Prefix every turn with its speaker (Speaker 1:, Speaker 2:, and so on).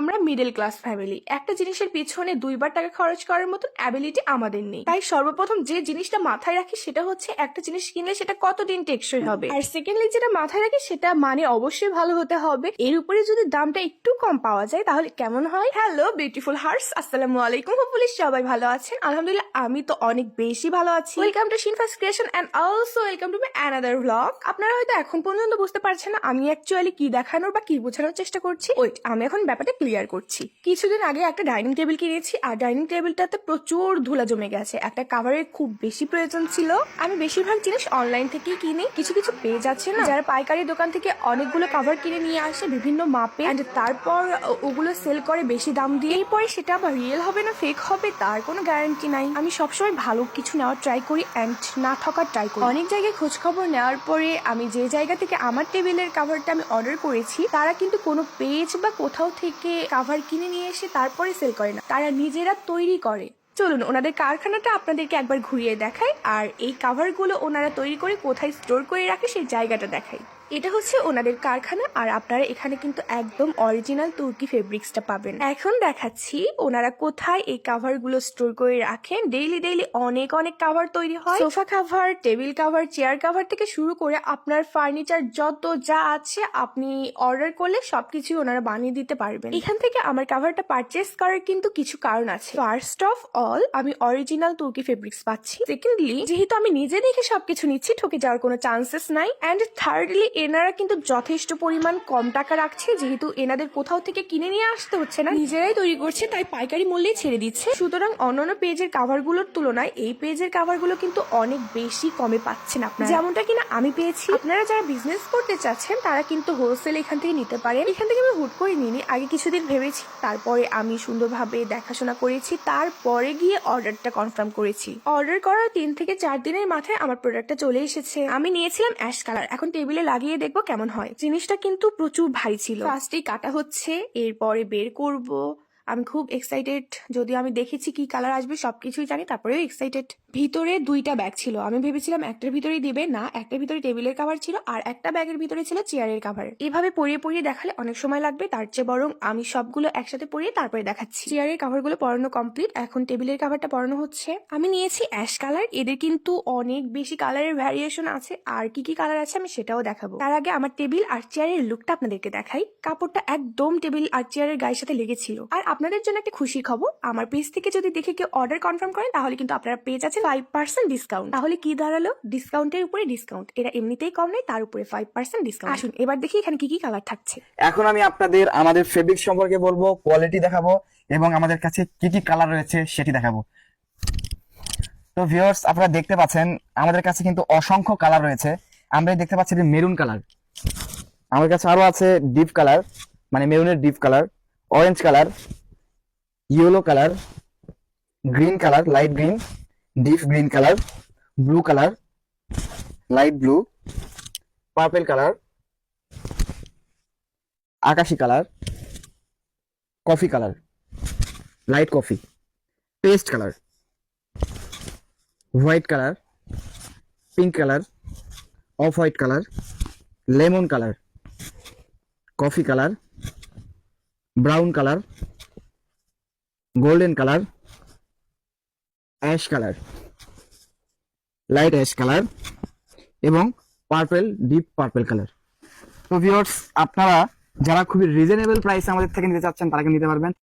Speaker 1: আমরা middle class family একটা জিনিসের পিছনে দুইবার টাকা খরচ করার মতো অ্যাবিলিটি আমাদের নেই। তাই সর্বপ্রথম যে জিনিসটা মাথায় রাখি সেটা হচ্ছে একটা জিনিস কিনলে সেটা কতদিন টেকসই হবে। আর সেকেন্ডলি যেটা মাথায় রাখি সেটা মানে অবশ্যই ভালো হতে হবে। এর উপরে যদি দামটা একটু কম পাওয়া যায় তাহলে কেমন হয়? হ্যালো বিউটিফুল হার্স আসসালামু আলাইকুম। হোপফুলি সবাই ভালো আছেন। আলহামদুলিল্লাহ আমি তো অনেক বেশি ভালো আছি। Welcome to শিনফাস creation and also welcome to my another blog আপনারা হয়তো এখন পর্যন্ত বুঝতে পারছেন না আমি অ্যাকচুয়ালি কি দেখানোর বা কি বোঝানোর চেষ্টা করছি। ওয়েট আমি এখন ব্যাপারটা করছি। কিছুদিন আগে একটা ডাইনিং টেবিল কিনেছি, আর ডাইনিং টেবিলটাতে প্রচুর ধুলা জমে গেছে। একটা কাভারের খুব বেশি প্রয়োজন ছিল। আমি বেশিরভাগ জিনিস অনলাইন থেকেই কিনি। কিছু কিছু পেজ আছে না? যারা পাইকারি দোকান থেকে অনেকগুলো কাভার কিনে নিয়ে আসে বিভিন্ন মাপে। তারপর ওগুলো সেল করে বেশি দাম দিয়ে। এরপরে সেটা আবার রিয়েল হবে না ফেক হবে, তার কোনো গ্যারান্টি নাই। আমি সবসময় ভালো কিছু নেওয়ার ট্রাই করি অ্যান্ড না ঠকার ট্রাই করি। অনেক জায়গায় খোঁজ খবর নেওয়ার পরে আমি যে জায়গা থেকে আমার টেবিলের কাভারটা আমি অর্ডার করেছি, তারা কিন্তু কোনো পেজ বা কোথাও থেকে কাভার কিনে নিয়ে এসে তারপরে সেল করে না। তারা নিজেরা তৈরি করে। চলুন, ওনাদের কারখানাটা আপনাদেরকে একবার ঘুরিয়ে দেখাই, আর এই কাভারগুলো ওনারা তৈরি করে কোথায় স্টোর করে রাখে সেই জায়গাটা দেখাই। এটা হচ্ছে ওনাদের কারখানা আর আপনারা এখানে কিন্তু একদম অরিজিনাল তুর্কি ফেব্রিক্সটা পাবেন। এখন দেখাচ্ছি ওনারা কোথায় এই কাভারগুলো স্টোর করে রাখেন। ডেইলি ডেইলি অনেক অনেক কাভার তৈরি হয়। Sofa cover table cover chair cover থেকে শুরু করে আপনার ফার্নিচার যত যা আছে আপনি অর্ডার করলে সবকিছু ওনারা বানিয়ে দিতে পারবেন। এখান থেকে আমার কাভারটা পারচেস করার কিন্তু কিছু কারণ আছে। ফার্স্ট অফ অল আমি অরিজিনাল তুর্কি ফেব্রিক্স পাচ্ছি। সেকেন্ডলি যেহেতু আমি নিজে দেখে সবকিছু নিচ্ছি, ঠকে যাওয়ার কোনো চান্সেস নাই। অ্যান্ড থার্ডলি এনারা কিন্তু যথেষ্ট পরিমাণ কম টাকা রাখছে, যেহেতু এনাদের কোথাও থেকে কিনে নিয়ে আসতে হচ্ছে না। নিজেরাই তৈরি করছে, তাই পাইকারি মূল্যে ছেড়ে দিচ্ছে। সুতরাং অন্যান্য পেজের কাভারগুলোর তুলনায় এই পেজের কাভারগুলো কিন্তু অনেক বেশি কমে পাচ্ছেন আপনারা। যেমনটা কিনা আমি পেয়েছি, আপনারা যারা বিজনেস করতে চাচ্ছেন, তারা কিন্তু হোলসেল এখান থেকে নিতে পারেন। এখান থেকে আমি হুট করে নিইনি আগে কিছুদিন ভেবেছি, তারপরে আমি সুন্দরভাবে দেখাশোনা করেছি, তারপরে গিয়ে অর্ডারটা কনফার্ম করেছি। অর্ডার করার তিন থেকে চার দিনের মাথায় আমার প্রোডাক্টটা চলে এসেছে। আমি নিয়েছিলাম অ্যাশ কালার এখন টেবিলে লাগিয়ে দেখব কেমন হয়। জিনিসটা কিন্তু প্রচুর ভারী ছিল। ফার্স্টেই কাটা হচ্ছে, এরপরে বের করব। আমি খুব এক্সাইটেড যদিও আমি দেখেছি কি কালার আসবে, সবকিছুই জানি, তারপরেও এক্সাইটেড ভিতরে দুইটা ব্যাগ ছিল। আমি ভেবেছিলাম একটার ভিতরেই দিবে, না, একটার ভিতরে টেবিলের কাভার ছিল আর একটা ব্যাগের ভিতরে ছিল চেয়ারের কাভার এভাবে পরিয়ে পরিয়ে দেখালে অনেক সময় লাগবে, তার চেয়ে বরং আমি সবগুলো একসাথে পরিয়ে তারপরে দেখাচ্ছি। চেয়ারের কাভারগুলো পরানো কমপ্লিট এখন টেবিলের কাভারটা পরানো হচ্ছে। আমি নিয়েছি অ্যাশ কালার এদের কিন্তু অনেক বেশি কালারের ভ্যারিয়েশন আছে, আর কি কি কালার আছে আমি সেটাও দেখাবো। তার আগে আমার টেবিল আর চেয়ারের লুকটা আপনাদেরকে দেখাই। কাপড়টা একদম টেবিল আর চেয়ারের গায়ের সাথে লেগেছিল। আর আপনাদের জন্য একটা খুশির খবর, আমার পেজ থেকে যদি দেখে কেউ অর্ডার কনফার্ম করেন তাহলে কিন্তু আপনারা পেয়ে যাচ্ছেন ফাইভ পার্সেন্ট ডিসকাউন্ট তাহলে কি দাঁড়াল? ডিসকাউন্টের উপরে ডিসকাউন্ট এরা এমনিতেই কম নেই তার উপরে ফাইভ পার্সেন্ট ডিসকাউন্ট আসুন, এবার দেখি এখানে কি কি কালার থাকছে।
Speaker 2: এখন আমি আপনাদের, আমাদের ফেব্রিক সম্পর্কে বলব কোয়ালিটি দেখাবো, এবং আমাদের কাছে কি কি কালার রয়েছে সেটি দেখাবো। তো ভিউয়ার্স আপনারা দেখতে পাচ্ছেন, আমাদের কাছে কিন্তু অসংখ্য কালার রয়েছে। আমরা দেখতে পাচ্ছি যে মেরুন কালার আমাদের কাছে আরও আছে ডিপ কালার মানে মেরুনের deep colour orange colour yellow colour green colour light green deep green colour blue colour light blue purple colour আকাশি colour coffee colour light coffee paste colour white colour pink colour off white colour lemon colour coffee colour brown colour golden colour ash colour. Light ash colour এবং purple, deep purple colour. তো viewers আপনারা যারা খুবই reasonable প্রাইসে আমাদের থেকে নিতে চাচ্ছেন, তারা নিতে পারবেন।